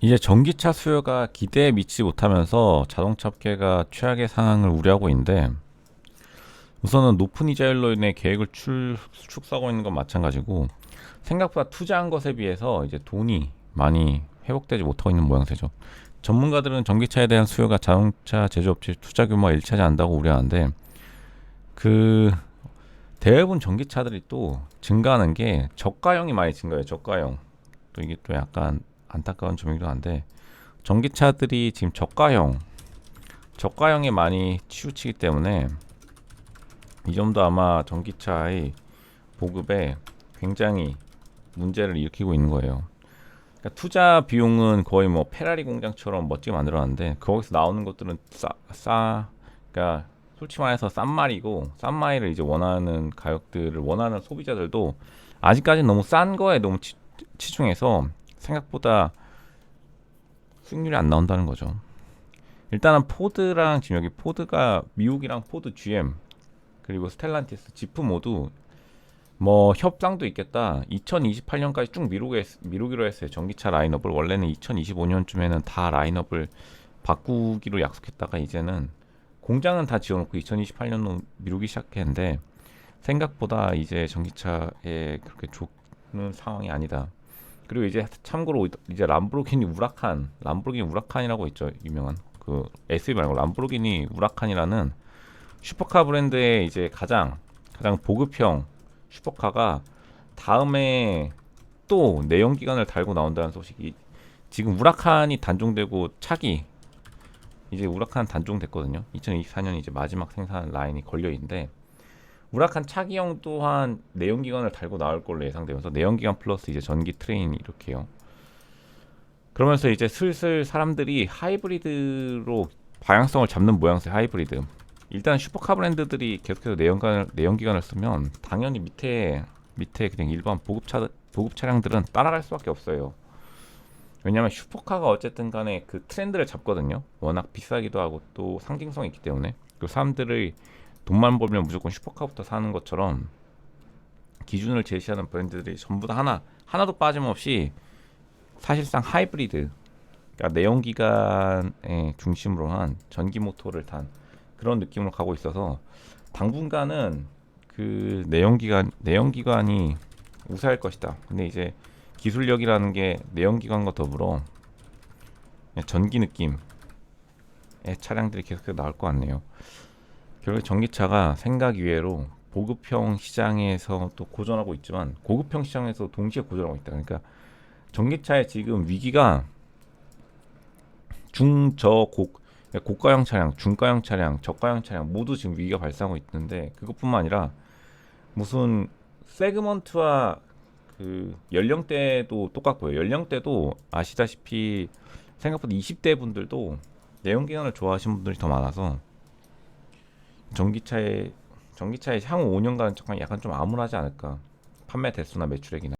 이제 전기차 수요가 기대에 미치지 못하면서 자동차 업계가 최악의 상황을 우려하고 있는데 우선은 높은 이자율로 인해 계획을 출, 축소하고 있는 건 마찬가지고 생각보다 투자한 것에 비해서 이제 돈이 많이 회복되지 못하고 있는 모양새죠. 전문가들은 전기차에 대한 수요가 자동차 제조업체 투자 규모가 일치하지 않는다고 우려하는데 그 대부분 전기차들이 또 증가하는 게 저가형이 많이 증가해요. 저가형. 또 이게 또 약간 안타까운 점이기도 한데 전기차들이 지금 저가형 저가형에 많이 치우치기 때문에 이 점도 아마 전기차의 보급에 굉장히 문제를 일으키고 있는 거예요. 그러니까 투자 비용은 거의 뭐 페라리 공장처럼 멋지게 만들어놨는데 거기서 나오는 것들은 싸, 싸 그러니까 솔직히 말해서 싼 말이고 싼 말을 이제 원하는 가격들을 원하는 소비자들도 아직까지 너무 싼 거에 너무 치, 치중해서 생각보다 수익률이 안 나온다는 거죠. 일단은 포드랑 지금 여기 포드가 미국이랑 포드 GM 그리고 스텔란티스 지프 모두 뭐 협상도 있겠다. 2028년까지 쭉 했, 미루기로 했어요. 전기차 라인업을 원래는 2025년쯤에는 다 라인업을 바꾸기로 약속했다가 이제는 공장은 다 지어놓고 2028년로 미루기 시작했는데 생각보다 이제 전기차에 그렇게 좋은 상황이 아니다. 그리고 이제 참고로 이제 람보르기니 우라칸, 람보르기니 우라칸이라고 있죠 유명한 그 SUV 말고 람보르기니 우라칸이라는 슈퍼카 브랜드의 이제 가장 가장 보급형 슈퍼카가 다음에 또 내연 기관을 달고 나온다는 소식이 지금 우라칸이 단종되고 차기 이제 우라칸 단종됐거든요. 2024년 이제 마지막 생산 라인이 걸려 있는데 우라칸 차기형 또한 내연기관을 달고 나올 걸로 예상되면서 내연기관 플러스 이제 전기 트레인 이렇게요. 그러면서 이제 슬슬 사람들이 하이브리드로 방향성을 잡는 모양새 하이브리드. 일단 슈퍼카 브랜드들이 계속해서 내연기관을, 내연기관을 쓰면 당연히 밑에 밑에 그냥 일반 보급차 보급 차량들은 따라갈 수밖에 없어요. 왜냐하면 슈퍼카가 어쨌든 간에 그 트렌드를 잡거든요. 워낙 비싸기도 하고 또 상징성이 있기 때문에 그 사람들의 돈만 벌면 무조건 슈퍼카부터 사는 것처럼 기준을 제시하는 브랜드들이 전부 다 하나 하나도 빠짐없이 사실상 하이브리드 그러니까 내연기관에 중심으로 한 전기 모터를 탄 그런 느낌으로 가고 있어서 당분간은 그 내연기관 내연기관이 우세할 것이다. 근데 이제 기술력이라는 게 내연기관과 더불어 전기 느낌의 차량들이 계속 나올 것 같네요. 결국 전기차가 생각 이외로 보급형 시장에서 또 고전하고 있지만 고급형 시장에서 동시에 고전하고 있다. 그러니까 전기차의 지금 위기가 중저곡 고가형 차량, 중가형 차량, 저가형 차량 모두 지금 위기가 발생하고 있는데 그것뿐만 아니라 무슨 세그먼트와 그 연령대도 똑같고요. 연령대도 아시다시피 생각보다 20대 분들도 내연기관을 좋아하시는 분들이 더 많아서 전기차의 전기차의 향후 5년간 약간 좀 암울하지 않을까? 판매 대수나 매출액이나